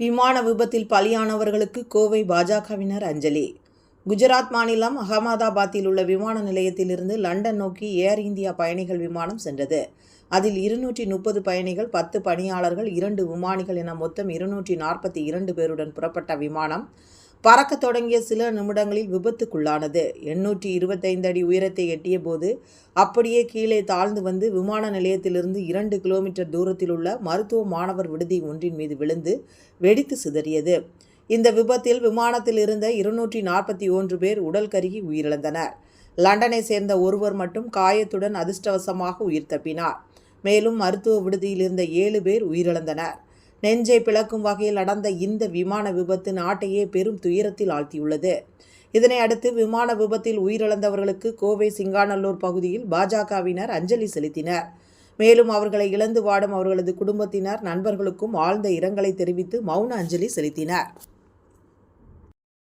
விமான விபத்தில் பலியானவர்களுக்கு கோவை பாஜகவினர் அஞ்சலி. குஜராத் மாநிலம் அகமதாபாத்தில் உள்ள விமான நிலையத்திலிருந்து லண்டன் நோக்கி ஏர் இந்தியா பயணிகள் விமானம் சென்றது. அதில் இருநூற்றி முப்பது பயணிகள் பத்து பணியாளர்கள் இரண்டு விமானிகள் என மொத்தம் இருநூற்றி நாற்பத்தி இரண்டு பேருடன் புறப்பட்ட விமானம் பறக்கத் தொடங்கிய சில நிமிடங்களில் விபத்துக்குள்ளானது. எண்ணூற்றி இருபத்தைந்து அடி உயரத்தை எட்டிய போது அப்படியே கீழே தாழ்ந்து வந்து விமான நிலையத்திலிருந்து இரண்டு கிலோமீட்டர் தூரத்தில் உள்ள மருத்துவ மாணவர் விடுதி ஒன்றின் மீது விழுந்து வெடித்து சிதறியது. இந்த விபத்தில் விமானத்தில் இருந்த இருநூற்றி நாற்பத்தி ஒன்று பேர் உடல் கருகி உயிரிழந்தனர். லண்டனை சேர்ந்த ஒருவர் மட்டும் காயத்துடன் அதிர்ஷ்டவசமாக உயிர் தப்பினார். மேலும் மருத்துவ விடுதியில் இருந்த ஏழு பேர் உயிரிழந்தனர். நெஞ்சை பிளக்கும் வகையில் நடந்த இந்த விமான விபத்து நாட்டையே பெரும் துயரத்தில் ஆழ்த்தியுள்ளது. இதனை அடுத்து விமான விபத்தில் உயிரிழந்தவர்களுக்கு கோவை சிங்காநல்லூர் பகுதியில் பாஜகவினர் அஞ்சலி செலுத்தினர். மேலும் அவர்களை இழந்து வாடும் அவர்களது குடும்பத்தினர் நண்பர்களுக்கும் ஆழ்ந்த இரங்கலை தெரிவித்து மௌன அஞ்சலி செலுத்தினர்.